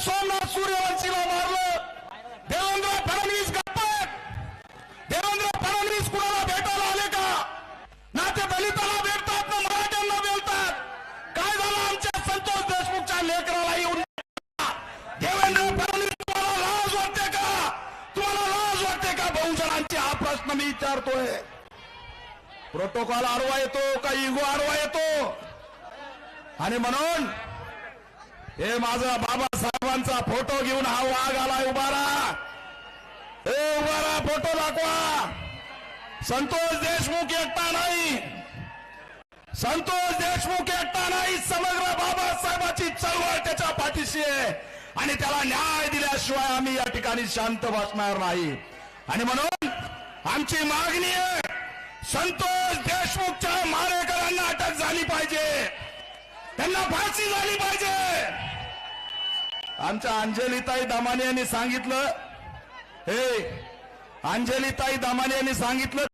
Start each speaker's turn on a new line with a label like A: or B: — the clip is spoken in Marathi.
A: सोमनाथ सूर्यवंशीला मारलं. देवेंद्र फडणवीस गप्पत. देवेंद्र फडणवीस कुणाला भेटायला आले का? ना ते दलिताला भेटतात ना मराठ्यांना भेटतात काय झालं आमच्या संतोष देशमुखच्या लेकराला येऊन? देवेंद्र फडणवीस तुम्हाला लाज वाटते का? तुम्हाला लाज वाटते का? बहुजनांची हा प्रश्न मी विचारतोय. प्रोटोकॉल आडवा येतो का? इगो आडवा येतो? आणि म्हणून हे माझा बाबासाहेबांचा फोटो घेऊन हा वाघ आलाय उभारा. हे उभारा फोटो दाखवा. संतोष देशमुख एकटा नाही. संतोष देशमुख एकटा नाही. समग्र बाबासाहेबाची चळवळ त्याच्या पाठीशी आहे. आणि त्याला न्याय दिल्याशिवाय आम्ही या ठिकाणी शांत बसणार नाही. आणि म्हणून आमची मागणी आहे संतोष देशमुखच्या मारेकरांना अटक झाली पाहिजे. त्यांना फाशी झाली पाहिजे. आमच्या अंजलीताई दमाने यांनी सांगितलं. हे अंजलीताई दमाने यांनी सांगितलं.